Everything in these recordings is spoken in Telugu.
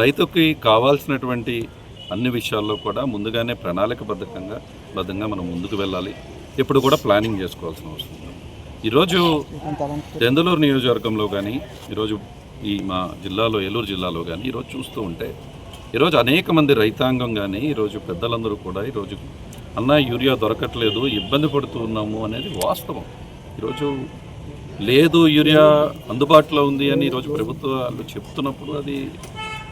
రైతుకి కావాల్సినటువంటి అన్ని విషయాల్లో కూడా ముందుగానే ప్రణాళికబద్ధంగా బద్ధంగా మనం ముందుకు వెళ్ళాలి. ఇప్పుడు కూడా ప్లానింగ్ చేసుకోవాల్సిన అవసరం ఉంది ఈరోజు దెందలూరు నియోజకవర్గంలో కానీ ఈరోజు ఈ మా జిల్లాలో ఏలూరు జిల్లాలో కానీ ఈరోజు చూస్తూ ఉంటే ఈరోజు అనేక మంది రైతాంగం కానీ ఈరోజు పెద్దలందరూ కూడా ఈరోజు అన్న యూరియా దొరకట్లేదు ఇబ్బంది పడుతూ ఉన్నాము అనేది వాస్తవం. ఈరోజు లేదు యూరియా అందుబాటులో ఉంది అని ఈరోజు ప్రభుత్వాలు చెప్తున్నప్పుడు అది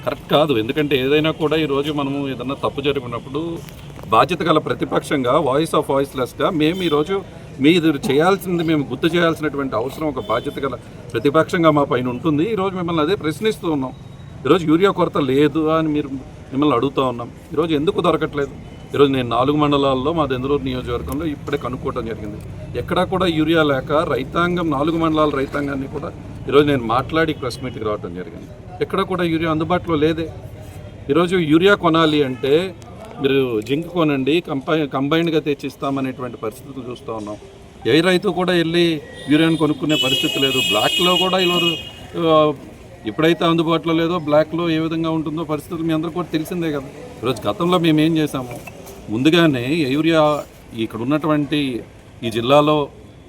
కరెక్ట్ కాదు. ఎందుకంటే ఏదైనా కూడా ఈరోజు మనము ఏదైనా తప్పు జరిగినప్పుడు బాధ్యత గల ప్రతిపక్షంగా వాయిస్ ఆఫ్ వాయిస్లెస్గా మేము ఈరోజు మీరు చేయాల్సింది మేము గుర్తు చేయాల్సినటువంటి అవసరం ఒక బాధ్యత గల ప్రతిపక్షంగా మా పైన ఉంటుంది. ఈరోజు మిమ్మల్ని అదే ప్రశ్నిస్తూ ఉన్నాం. ఈరోజు యూరియా కొరత లేదు అని మీరు మిమ్మల్ని అడుగుతూ ఉన్నాం. ఈరోజు ఎందుకు దొరకట్లేదు? ఈరోజు నేను నాలుగు మండలాల్లో మా దెందులూరు నియోజకవర్గంలో ఇప్పుడే కనుక్కోవడం జరిగింది. ఎక్కడా కూడా యూరియా లేక రైతాంగం నాలుగు మండలాల రైతాంగాన్ని కూడా ఈరోజు నేను మాట్లాడి ప్రెస్ మీట్కి రావడం జరిగింది. ఎక్కడ కూడా యూరియా అందుబాటులో లేదే. ఈరోజు యూరియా కొనాలి అంటే మీరు జింక్ కొనండి కంపై కంబైన్డ్గా తెచ్చిస్తామనేటువంటి పరిస్థితులు చూస్తూ ఉన్నాం. ఏ రైతు కూడా వెళ్ళి యూరియాను కొనుక్కునే పరిస్థితి లేదు. బ్లాక్లో కూడా ఈరోజు ఎప్పుడైతే అందుబాటులో లేదో బ్లాక్లో ఏ విధంగా ఉంటుందో పరిస్థితులు మీ అందరూ కూడా తెలిసిందే కదా. ఈరోజు గతంలో మేము ఏం చేసాము ముందుగానే యూరియా ఇక్కడ ఉన్నటువంటి ఈ జిల్లాలో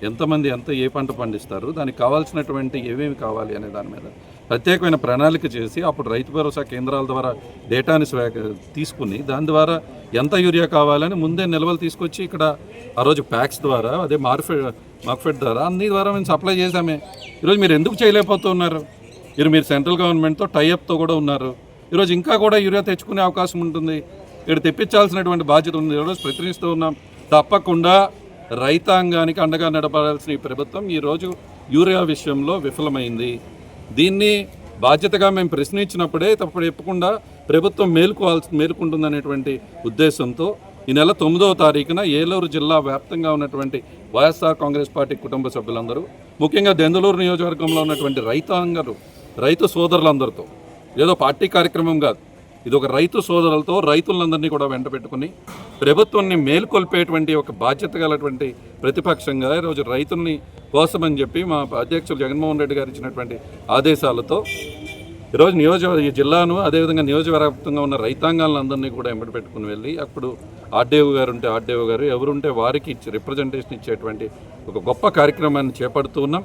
ఎంతమంది ఎంత ఏ పంట పండిస్తారు దానికి కావాల్సినటువంటి ఏమేమి కావాలి అనే దాని మీద ప్రత్యేకమైన ప్రణాళిక చేసి అప్పుడు రైతు భరోసా కేంద్రాల ద్వారా డేటాని స్వా- తీసుకుని దాని ద్వారా ఎంత యూరియా కావాలని ముందే నిల్వలు తీసుకొచ్చి ఇక్కడ ఆ రోజు ప్యాక్స్ ద్వారా అదే మార్ఫెడ్ మార్ఫెడ్ ద్వారా అన్ని ద్వారా మేము సప్లై చేసామే ఈరోజు మీరు ఎందుకు చేయలేకపోతున్నారు? మీరు మీరు సెంట్రల్ గవర్నమెంట్తో టైఅప్తో కూడా ఉన్నారు. ఈరోజు ఇంకా కూడా యూరియా తెచ్చుకునే అవకాశం ఉంటుంది. ఇక్కడ తెప్పించాల్సినటువంటి బాధ్యత ఉంది. ఈరోజు ప్రతినిస్తూ ఉన్నాం. తప్పకుండా రైతాంగానికి అండగా నడపాల్సిన ఈ ప్రభుత్వం ఈరోజు యూరియా విషయంలో విఫలమైంది. దీన్ని బాధ్యతగా మేము ప్రశ్నించినప్పుడే తప్పుడు చెప్పకుండా ప్రభుత్వం మేలుకోవాల్సి మేలుకుంటుందనేటువంటి ఉద్దేశంతో ఈ నెల తొమ్మిదవ తారీఖున ఏలూరు జిల్లా వ్యాప్తంగా ఉన్నటువంటి వైఎస్ఆర్ కాంగ్రెస్ పార్టీ కుటుంబ సభ్యులందరూ ముఖ్యంగా దెందులూరు నియోజకవర్గంలో ఉన్నటువంటి రైతాంగరు రైతు సోదరులందరితో ఏదో పార్టీ కార్యక్రమం కాదు ఇది ఒక రైతు సోదరులతో రైతులందరినీ కూడా వెంట పెట్టుకుని ప్రభుత్వాన్ని మేల్కొల్పేటువంటి ఒక బాధ్యత గలటువంటి ప్రతిపక్షంగా ఈరోజు రైతుల్ని కోసమని చెప్పి మా అధ్యక్షులు జగన్మోహన్ రెడ్డి గారు ఇచ్చినటువంటి ఆదేశాలతో ఈరోజు నియోజకవర్గ ఈ జిల్లాను అదేవిధంగా నియోజకవర్గంగా ఉన్న రైతాంగాలందరినీ కూడా ఎంబడి పెట్టుకుని వెళ్ళి అప్పుడు ఆర్డీఓ గారు ఉంటే ఆర్డీఓ గారు ఎవరుంటే వారికి ఇచ్చి రిప్రజెంటేషన్ ఇచ్చేటువంటి ఒక గొప్ప కార్యక్రమాన్ని చేపడుతూ ఉన్నాం.